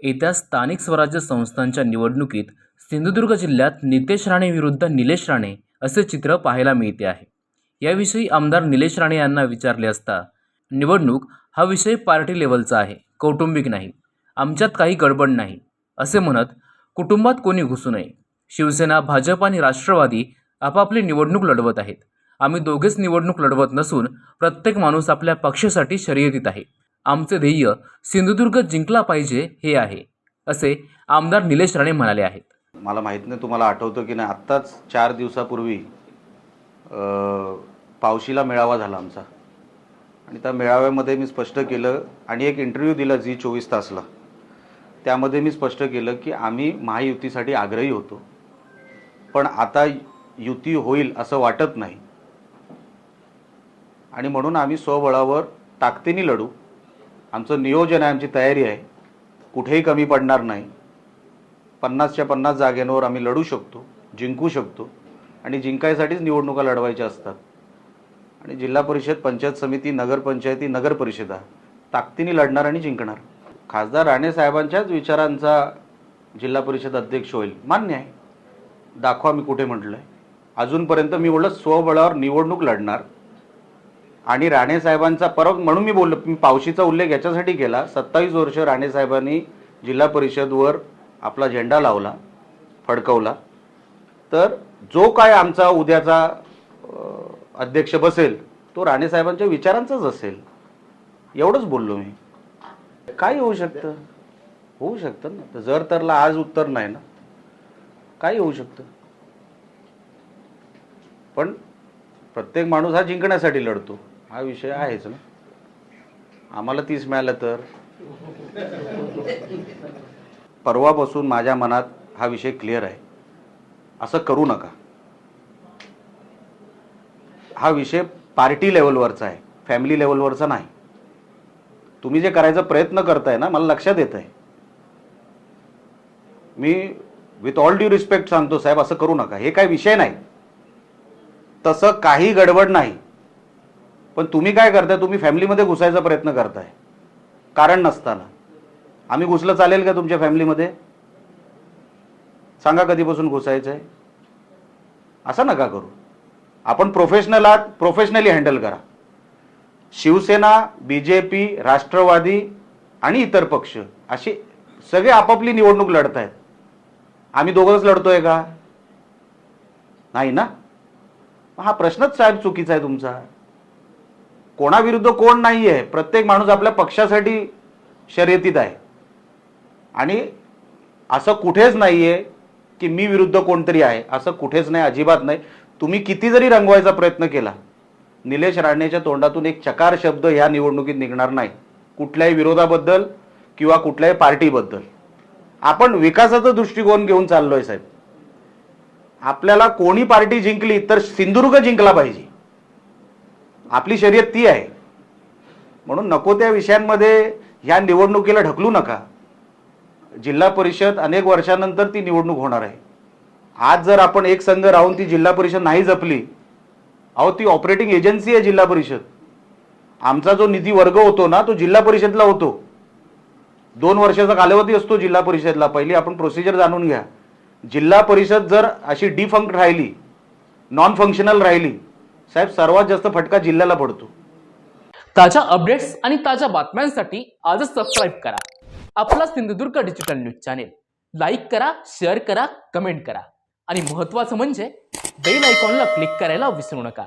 येत्या स्थानिक स्वराज्य संस्थांच्या निवडणुकीत सिंधुदुर्ग जिल्ह्यात नितेश राणे विरुद्ध निलेश राणे असे चित्र पाहायला मिळते आहे. याविषयी आमदार निलेश राणे यांना विचारले असता निवडणूक हा विषय पार्टी लेवलचा आहे कौटुंबिक नाही आमच्यात काही गडबड नाही असे म्हणत कुटुंबात कोणी घुसू नये. शिवसेना भाजप आणि राष्ट्रवादी आपापली निवडणूक लढवत आहेत. आम्ही दोघेच निवडणूक लढवत नसून प्रत्येक माणूस आपल्या पक्षासाठी शर्यतीत आहे. आमचे ध्येय सिंधुदुर्ग जिंकला पाहिजे हे आहे असे आमदार निलेश राणे म्हणाले आहेत. मला माहीत नाही तुम्हाला आठवतं की नाही आत्ताच चार दिवसापूर्वी पावशीला मेळावा झाला आमचा. आणि त्या मेळाव्यामध्ये मी स्पष्ट केलं आणि एक इंटरव्ह्यू दिला झी चोवीस तासला. त्यामध्ये मी स्पष्ट केलं की आम्ही महायुतीसाठी आग्रही होतो. पण आता युती होईल असं वाटत नाही. आणि म्हणून आम्ही स्वबळावर ताकदीने लढू. आमचं नियोजन आहे आमची तयारी आहे. कुठेही कमी पडणार नाही. पन्नासच्या पन्नास जागेंवर आम्ही लढू शकतो जिंकू शकतो आणि जिंकायसाठीच निवडणुका लढवायच्या असतात. आणि जिल्हा परिषद पंचायत समिती नगरपंचायती नगरपरिषदा ताकदीने लढणार आणि जिंकणार. खासदार राणे साहेबांच्याच विचारांचा जिल्हा परिषद अध्यक्ष होईल मान्य आहे. दाखवा मी कुठे म्हटलं आहे अजूनपर्यंत मी बोललं स्वबळावर निवडणूक लढणार आणि राणे साहेबांचा परत म्हणून मी बोललो मी पावशीचा उल्लेख याच्यासाठी केला. सत्तावीस वर्ष राणे साहेबांनी जिल्हा परिषदवर आपला झेंडा लावला फडकवला. तर जो काय आमचा उद्याचा अध्यक्ष बसेल तो राणे साहेबांच्या विचारांचाच असेल. एवढंच बोललो मी. काय होऊ शकतं. होऊ शकतं ना. जर तरला आज उत्तर नाही ना. काय होऊ शकतं. पण प्रत्येक माणूस हा जिंकण्यासाठी लढतो. हा विषय आहेच ना. आम्हाला तीस मिळालं तर. परवापासून माझ्या मनात हा विषय क्लिअर आहे. असं करू नका. हा विषय पार्टी लेवलवरचा आहे. फॅमिली लेवलवरचा नाही. तुम्ही जे करायचा प्रयत्न करताय ना मला लक्षात येत आहे मी विथ ऑल ड्यू रिस्पेक्ट सांगतो साहेब असं करू नका. हे काय विषय नाही. तसं काही गडबड नाही. पण तुम्ही काय करताय? तुम्ही फॅमिलीमध्ये घुसायचा प्रयत्न करताय. कारण नसताना. आम्ही घुसलं चालेल का तुमच्या फॅमिलीमध्ये? सांगा कधीपासून घुसायचं आहे असं नका करू. आपण प्रोफेशनल आहात प्रोफेशनली हँडल करा. Shiv Sena B J P Rashtrawadi आणि इतर पक्ष असे सगळे आपापली निवडणूक लढत आहेत आम्ही दोघंच लढतोय का? नाही ना? हा प्रश्नच साहेब चुकीचा आहे तुमचा. कोणाविरुद्ध कोण नाही आहे प्रत्येक माणूस आपल्या पक्षासाठी शर्यतीत आहे. आणि असं कुठेच नाही आहे की मी विरुद्ध कोणतरी आहे असं कुठेच नाही अजिबात नाही. तुम्ही किती जरी रंगवायचा प्रयत्न केला निलेश राणेच्या तोंडातून एक चकार शब्द ह्या निवडणुकीत निघणार नाही. कुठल्याही विरोधाबद्दल किंवा कुठल्याही पार्टीबद्दल. आपण विकासाचा दृष्टिकोन घेऊन चाललोय साहेब. आपल्याला कोणी पार्टी जिंकली तर सिंधुदुर्ग जिंकला पाहिजे. आपली शर्यत ती आहे. म्हणून नको त्या विषयांमध्ये ह्या निवडणुकीला ढकलू नका. जिल्हा परिषद अनेक वर्षानंतर ती निवडणूक होणार आहे. आज जर आपण एक संघ राहून ती जिल्हा परिषद नाही जपली अहो ती ऑपरेटिंग एजन्सी आहे जिल्हा परिषद. आमचा जो निधी वर्ग होतो ना तो जिल्हा परिषदला होतो. दोन वर्षाचा कालावधी असतो जिल्हा परिषदला. पहिली आपण प्रोसिजर जाणून घ्या. जिल्हा परिषद जर अशी डिफंक्ट राहिली नॉन फंक्शनल राहिली साहेब सर्वात जास्त फटका जिल्ह्याला पडतो. ताज्या अपडेट्स आणि ताज्या बातम्यांसाठी आजच सबस्क्राईब करा. आपला Sindhudurg digital news channel like करा शेअर करा कमेंट करा. आणि महत्त्वाचं म्हणजे बेल आयकॉनला क्लिक करायला विसरू नका.